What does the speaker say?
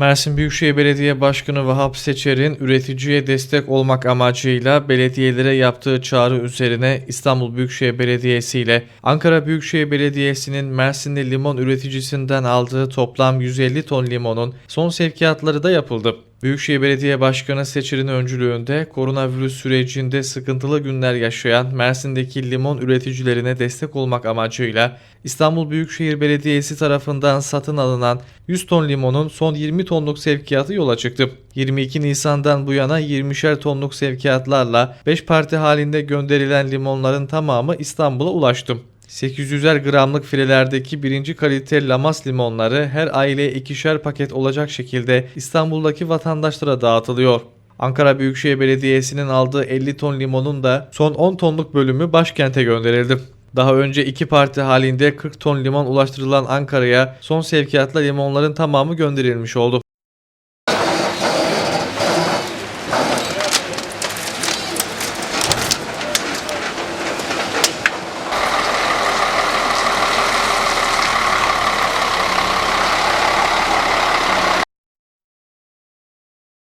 Mersin Büyükşehir Belediye Başkanı Vahap Seçer'in üreticiye destek olmak amacıyla belediyelere yaptığı çağrı üzerine İstanbul Büyükşehir Belediyesi ile Ankara Büyükşehir Belediyesi'nin Mersinli limon üreticisinden aldığı toplam 150 ton limonun son sevkiyatları da yapıldı. Büyükşehir Belediye Başkanı Seçer'in öncülüğünde koronavirüs sürecinde sıkıntılı günler yaşayan Mersin'deki limon üreticilerine destek olmak amacıyla İstanbul Büyükşehir Belediyesi tarafından satın alınan 100 ton limonun son 20 tonluk sevkiyatı yola çıktı. 22 Nisan'dan bu yana 20'şer tonluk sevkiyatlarla 5 parti halinde gönderilen limonların tamamı İstanbul'a ulaştı. 800'er gramlık filelerdeki birinci kalite Lamas limonları her aileye ikişer paket olacak şekilde İstanbul'daki vatandaşlara dağıtılıyor. Ankara Büyükşehir Belediyesi'nin aldığı 50 ton limonun da son 10 tonluk bölümü başkente gönderildi. Daha önce iki parti halinde 40 ton limon ulaştırılan Ankara'ya son sevkiyatla limonların tamamı gönderilmiş oldu.